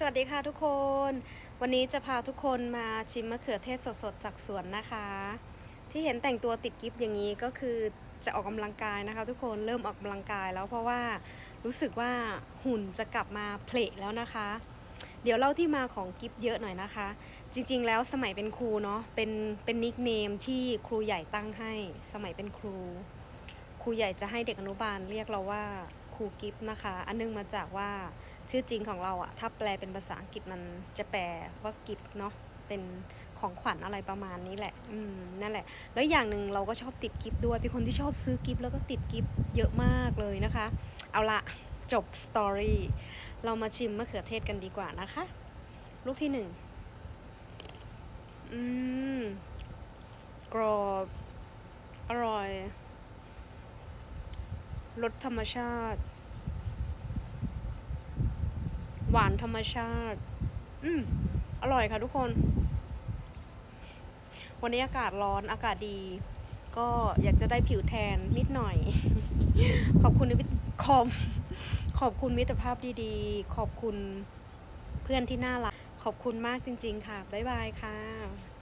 สวัสดีค่ะทุกคน วันนี้จะพาทุกคนมาชิมมะเขือเทศสดๆ จากสวนนะคะ ที่เห็นแต่งตัวติดกิฟต์อย่างนี้ก็คือจะออกกำลังกายนะคะ ทุกคนเริ่มออกกำลังกายแล้วเพราะว่ารู้สึกว่าหุ่นจะกลับมาเพลแล้วนะคะ เดี๋ยวเล่าที่มาของกิฟต์เยอะหน่อยนะคะ จริงๆ แล้วสมัยเป็นครูเนาะเป็นเป็นนิกเนมที่ครูใหญ่ตั้งให้ สมัยเป็นครู ครูใหญ่จะให้เด็กอนุบาลเรียกเราว่าครูกิฟต์นะคะ อันนึงมาจากว่า ชื่อจริงของเราอะถ้าแปลเป็นภาษาอังกฤษมันจะแปลว่ากิฟต์เนาะเป็นของขวัญอะไรประมาณนี้แหละ อืม นั่นแหละ แล้วอย่างหนึ่งเราก็ชอบติดกิฟต์ด้วย เป็นคนที่ชอบซื้อกิฟต์แล้วก็ติดกิฟต์เยอะมากเลยนะคะ เอาละจบสตอรี่เรามาชิมมะเขือเทศกันดีกว่านะคะ ลูกที่หนึ่ง อืม กรอบ อร่อย รสธรรมชาติ หวานธรรมชาติ อืมอร่อยค่ะทุกคน วันนี้อากาศร้อนอากาศดี ก็อยากจะได้ผิวแทนนิดหน่อย ขอบคุณมิตรขอบขอบคุณมิตรภาพดีๆ ขอบคุณเพื่อนที่น่ารัก ขอบคุณมากจริง ๆ ค่ะ บ๊ายบายค่ะ